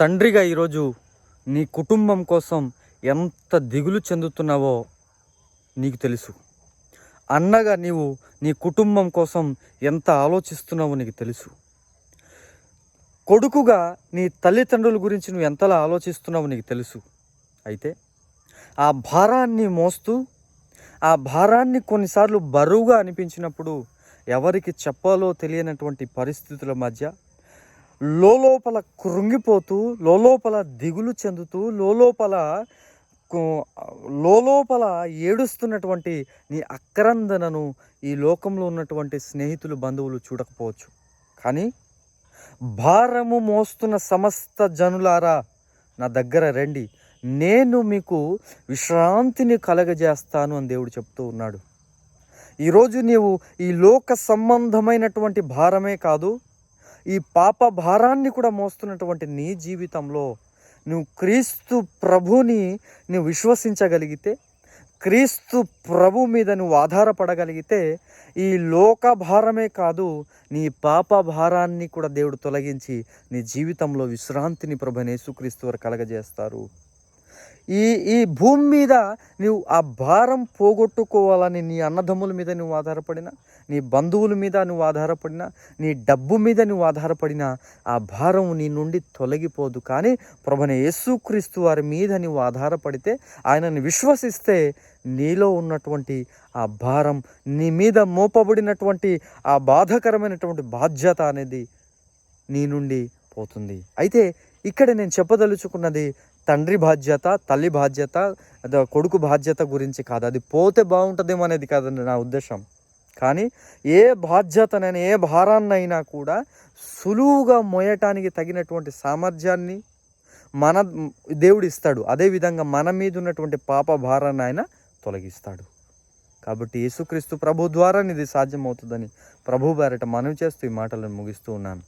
తండ్రిగా ఈరోజు నీ కుటుంబం కోసం ఎంత దిగులు చెందుతున్నావో నీకు తెలుసు. అన్నగా నీవు నీ కుటుంబం కోసం ఎంత ఆలోచిస్తున్నావో నీకు తెలుసు. కొడుకుగా నీ తల్లిదండ్రుల గురించి నువ్వు ఎంతలా ఆలోచిస్తున్నావో నీకు తెలుసు. అయితే ఆ భారాన్ని మోస్తూ ఆ భారాన్ని కొన్నిసార్లు బరువుగా అనిపించినప్పుడు ఎవరికి చెప్పాలో తెలియనటువంటి పరిస్థితుల మధ్య లోపల కృంగిపోతూ లోపల దిగులు చెందుతూ లోపల లోపల ఏడుస్తున్నటువంటి నీ అక్రందనను ఈ లోకంలో ఉన్నటువంటి స్నేహితులు బంధువులు చూడకపోవచ్చు. కానీ భారము మోస్తున్న సమస్త జనులారా నా దగ్గర రండి. నేను మీకు విశ్రాంతిని కలగజేస్తాను అని దేవుడు చెప్తూ ఉన్నాడు. ఈరోజు నీవు ఈ లోక సంబంధమైనటువంటి భారమే కాదు ఈ పాప భారాన్ని కూడా మోస్తున్నటువంటి నీ జీవితంలో నువ్వు క్రీస్తు ప్రభుని నువ్వు విశ్వసించగలిగితే క్రీస్తు ప్రభు మీద నువ్వు ఆధారపడగలిగితే ఈ లోక భారమే కాదు నీ పాప భారాన్ని కూడా దేవుడు తొలగించి నీ జీవితంలో విశ్రాంతిని ప్రభునేసుక్రీస్తు వారు కలగజేస్తారు. ఈ ఈ భూమి మీద నువ్వు ఆ భారం పోగొట్టుకోవాలని నీ అన్నదమ్ముల మీద నువ్వు ఆధారపడిన నీ బంధువుల మీద నువ్వు ఆధారపడిన నీ డబ్బు మీద నువ్వు ఆధారపడిన ఆ భారం నీ నుండి తొలగిపోదు. కానీ ప్రభున యేసుక్రీస్తు వారి మీద నువ్వు ఆధారపడితే ఆయనను విశ్వసిస్తే నీలో ఉన్నటువంటి ఆ భారం నీ మీద మోపబడినటువంటి ఆ బాధకరమైనటువంటి బాధ్యత అనేది నీ నుండి పోతుంది. అయితే ఇక్కడ నేను చెప్పదలుచుకున్నది తండ్రి బాధ్యత తల్లి బాధ్యత కొడుకు బాధ్యత గురించి కాదు. అది పోతే బాగుంటుందేమో అనేది కాదండి నా ఉద్దేశం. కానీ ఏ బాధ్యతనైనా ఏ భారాన్నైనా కూడా సులువుగా మోయటానికి తగినటువంటి సామర్థ్యాన్ని మన దేవుడు ఇస్తాడు. అదేవిధంగా మన మీద ఉన్నటువంటి పాప భారాన్ని ఆయన తొలగిస్తాడు. కాబట్టి యేసుక్రీస్తు ప్రభు ద్వారా ఇది సాధ్యమవుతుందని ప్రభు బారట మనవి చేస్తూ ఈ మాటలను ముగిస్తూ ఉన్నాను.